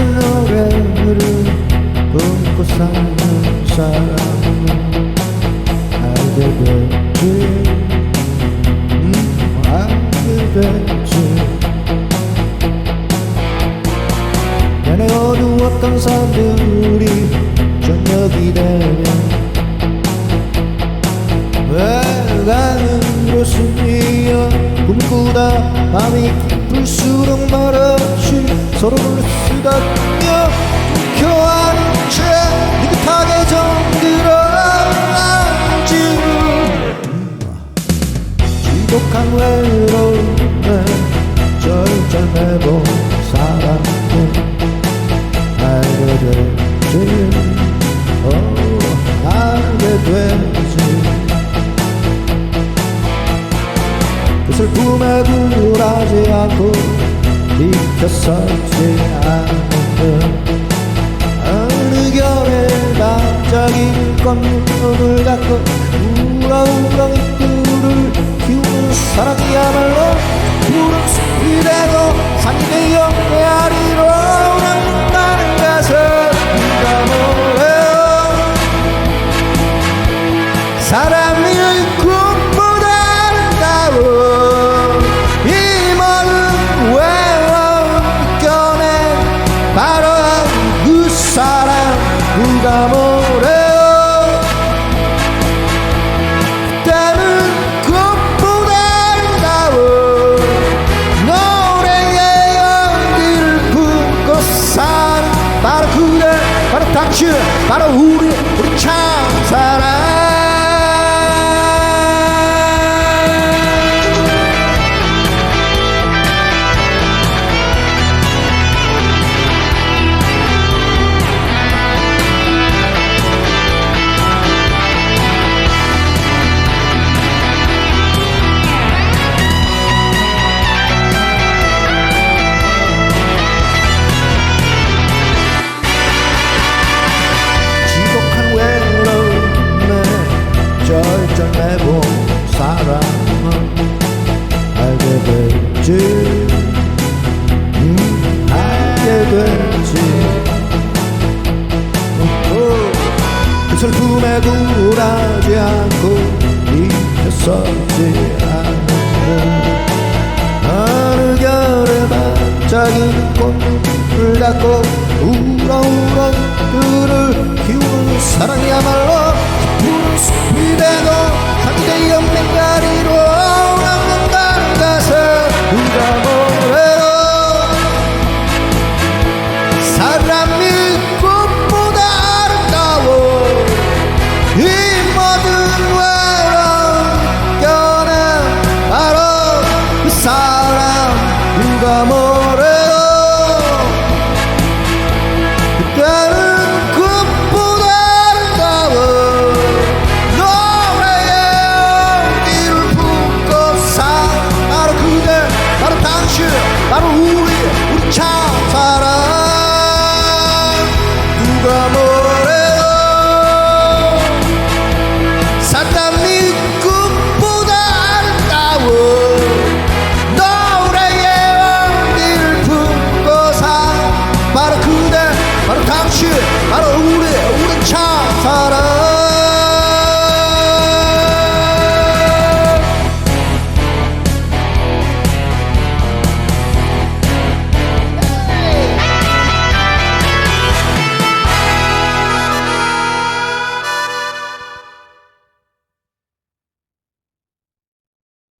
같은 노래를 꿈꿔 사는 사람 알게 될지 음, 알게 될지 음, 아, 내내 어두웠던 산들이 저녁이 되면 왜 가는 곳은 이어 꿈꾸다 밤이 깊을수록 멀 서로를 쓰다듬며 교환한 채 느긋하게 정들어 앉은 지독한 외로움에 절절매고 사랑을 알게 되지 어, 알게 되지 그 슬픔에 굴하지 않고 비켜서지 않는 어느 겨울에 갑자기 꽃눈을 닫고 우렁우렁 꿀을 키우는 사랑이야말로 푸른 숲이 되고 산이 되어 메아리로 남는다는 것을 누가 뭐래요 사람이 바로 당신 바로 우리 우리 참 사랑 될지. 어, 그 슬픔에 굴하지 않고 않는 어느 겨울에 반짝이는 꽃을 닫고 우렁우렁 꿀을 키우는 사랑이야말로 푸른 숲이 되고 산이 되어 맹가리로 바로 우리